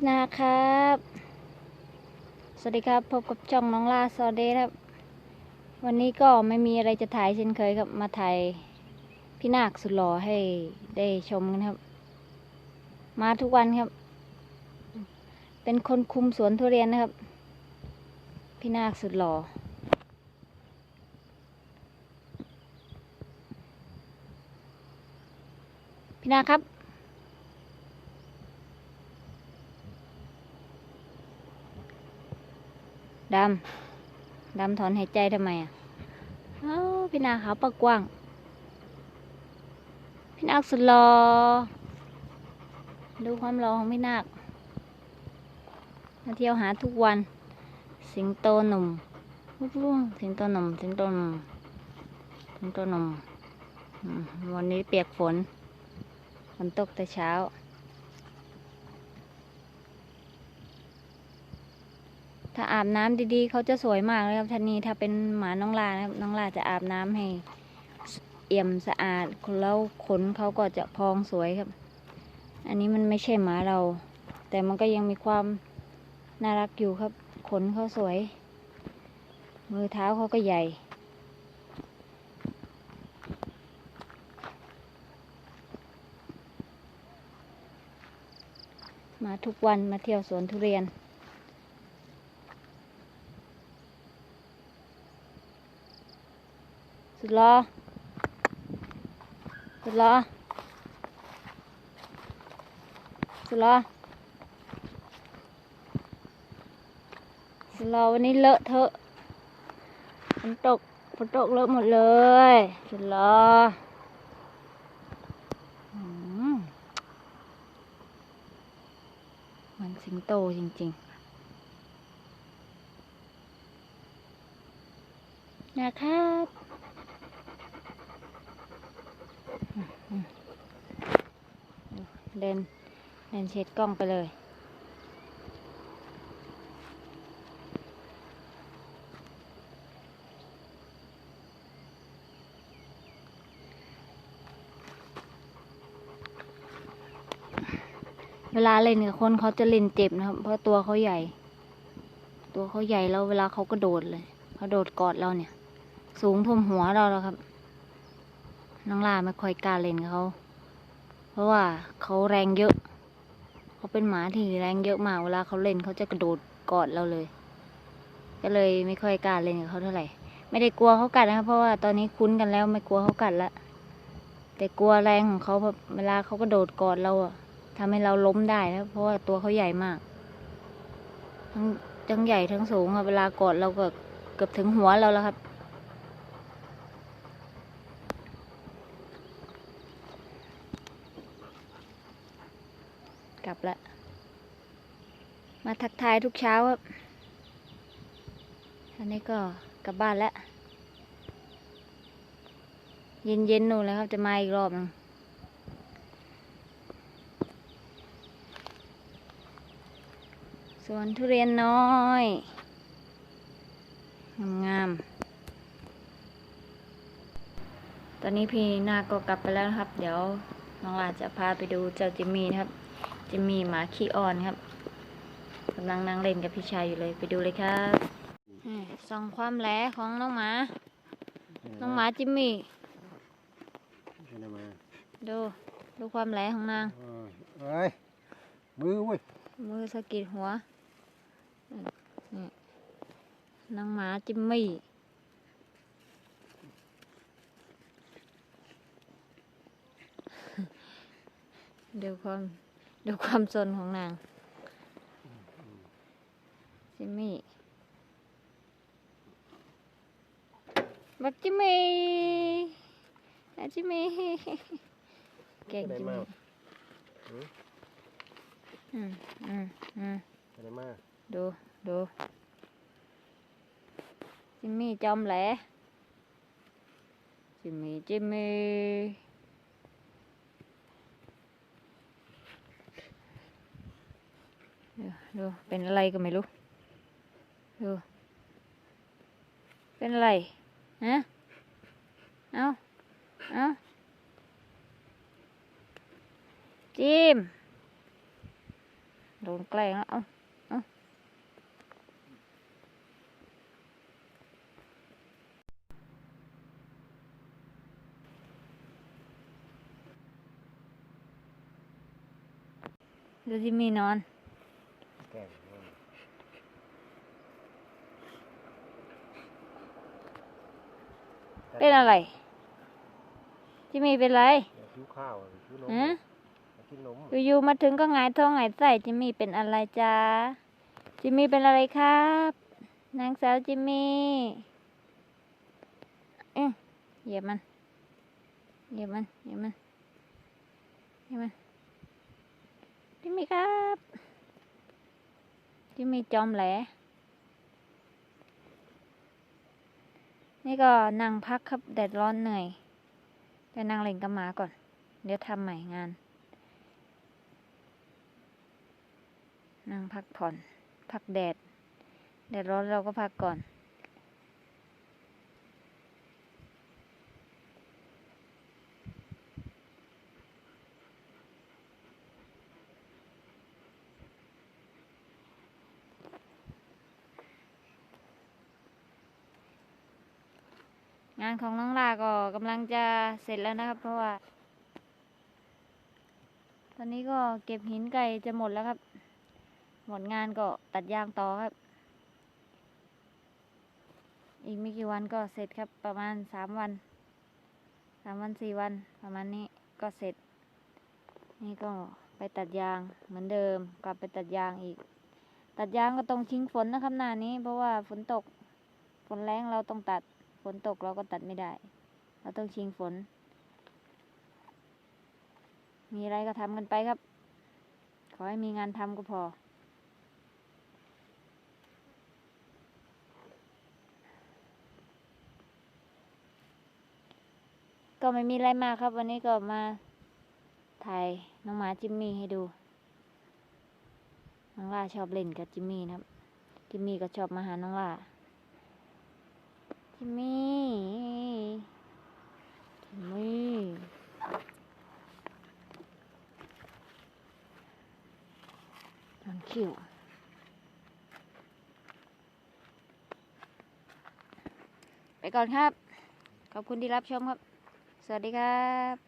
พี่นาครับ สวัสดีครับ พบกับช่องน้องลาซอเดย์ครับ วันนี้ก็ไม่มีอะไรจะถ่ายเช่นเคยครับ มาถ่ายพี่นาคสุดหล่อให้ได้ชมกันครับ มาทุกวันครับ เป็นคนคุมสวนทุเรียนนะครับ พี่นาคสุดหล่อพี่นาครับ ดำ ดำถอนหายใจทำไมอะอ้าพี่นาขาวปากกว้าง พี่นาคสุดหลอดูความหล่อของพี่นาคมาเที่ยวหาทุกวัน สิงโตหนุ่มวุ้งสิงโตหนุ่มสิงโตหนุ่มสิงโตหนุ่มวันนี้เปียกฝนฝนตกแต่เช้า ถ้าอาบน้ำดีๆ เขาจะสวยมากเลยครับทันนี้ถ้าเป็นหมาน้องลานะครับน้องลาจะอาบน้ำให้ เอี่ยมสะอาดแล้วขนเขาก็จะพองสวยครับ อันนี้มันไม่ใช่หมาเรา แต่มันก็ยังมีความน่ารักอยู่ครับ ขนเขาสวย มือเท้าเขาก็ใหญ่มาทุกวันมาเที่ยวสวนทุเรียน สุดรอสุดรอสุดรอสุดรอวันนี้เลอะเทอะฝนตกฝนตกเลอะหมดเลยสุดรออืมเหมันสิงโตจริง ๆ นะครับ เดินเดินเช็ดกล้องไปเลยเวลาเล่นกับคนเขาจะเล่นเจ็บนะครับ เพราะตัวเขาใหญ่ ตัวเขาใหญ่แล้วเวลาเขากระโดดเลยเขาโดดกอดเราเนี่ย สูงท่วมหัวเราแล้วครับ น้องลาไม่ค่อยกล้าเล่นกับเขา ราะว่าเขาแรงเยอะ เขาเป็นหมาที่แรงเยอะมากเวลาเขาเล่นเขาจะกระโดดกอดเราเลย ก็เลยไม่ค่อยกล้าเล่นกับเขาเท่าไหร่ ไม่ได้กลัวเขากัดนะครับเพราะว่าตอนนี้คุ้นกันแล้วไม่กลัวเขากัดละ แต่กลัวแรงของเขาเวลาเขากระโดดกอดเราอะทำให้เราล้มได้นะเพราะว่าตัวเขาใหญ่มาก ทั้งทั้งใหญ่ทั้งสูงอะเวลากอดเราก็เกือบถึงหัวเราแล้วครับ กลับละ มาทักทายทุกเช้าครับอันนี้ก็กลับบ้านแล้ว เย็นๆนู่นแล้วครับจะมาอีกรอบหนึงสวนทุเรียนน้อย งามๆ ตอนนี้พี่นาก็กลับไปแล้วครับ เดี๋ยวน้องลาจะพาไปดูเจ้าจิมมี่นะครับ จิมมี่หมาขี้อ่อนครับกำลังนั่งเล่นกับพี่ชายอยู่เลยไปดูเลยครับอืมส่องความแหลของน้องหมา น้องหมาจิมมี่ไม่ได้มาดูดูความแหลของนางเอ้ยเอ้ยมือเว้ยมือสะกิดหัวนี่น้องหมาจิมมี่ดูความ ดูความสนของนางจิมมี่บักจิมมี่อะจิมมี่เก่งไปจิมไหนมามี่อืมอืมอืมไปไหนมาดูดูจิมมี่จอมแหลจิมมี่จิมมี่ ดูเป็นอะไรก็ไม่รู้ ดู เป็นอะไรฮะเอาเอาจิมโดนแกล้งแล้วเอาเอาดูจิมมี่นอน แกล้งมัน เป็นอะไรจิมมี่เป็นไรอย่าคิ้วข้าวอย่าคิ้วนมฮะอย่าคิ้วนมอยู่ๆมาถึงก็หงายท้องหงายไส้จิมมี่เป็นอะไรจ๊ะจิมมี่เป็นอะไรครับ นางสาวจิมมี่เอ๊ะเหยียบมันเหยียบมันเหยียบมันเหยียบมันจิมมี่ครับจิมมี่จอมแหล นี่ก็นั่งพักครับแดดร้อนเหนื่อยไปนั่งเล่นกับหมาก่อน เดี๋ยวทำใหม่งาน นั่งพักผ่อน พักแดด แดดร้อนเราก็พักก่อน งานของน้องลาก็กำลังจะเสร็จแล้วนะครับ เพราะว่า ตอนนี้ก็เก็บหินไก่จะหมดแล้วครับ หมดงานก็ตัดยางต่อครับ อีกไม่กี่วันก็เสร็จครับ ประมาณสามวันสามวันสี่วันประมาณนี้ก็เสร็จ นี่ก็ไปตัดยางเหมือนเดิม กลับไปตัดยางอีก ตัดยางก็ต้องชิ้งฝนนะครับหน้านี้ เพราะว่าฝนตกฝนแรงเราต้องตัด นตกเราก็ตัดไม่ได้ เราต้องชิงฝน มีอะไรก็ทำกันไปครับ ขอให้มีงานทำก็พอ ก็ไม่มีอะไรมากครับ วันนี้ก็มาถ่ายน้องหมาจิมมี่ให้ดูน้องล่าชอบเล่นกับจิมมี่นะครับ จิมมี่ก็ชอบมาหาน้องล่า จิมมี่จิมมี่นอนคิวไปก่อนครับ ขอบคุณที่รับชมครับ สวัสดีครับ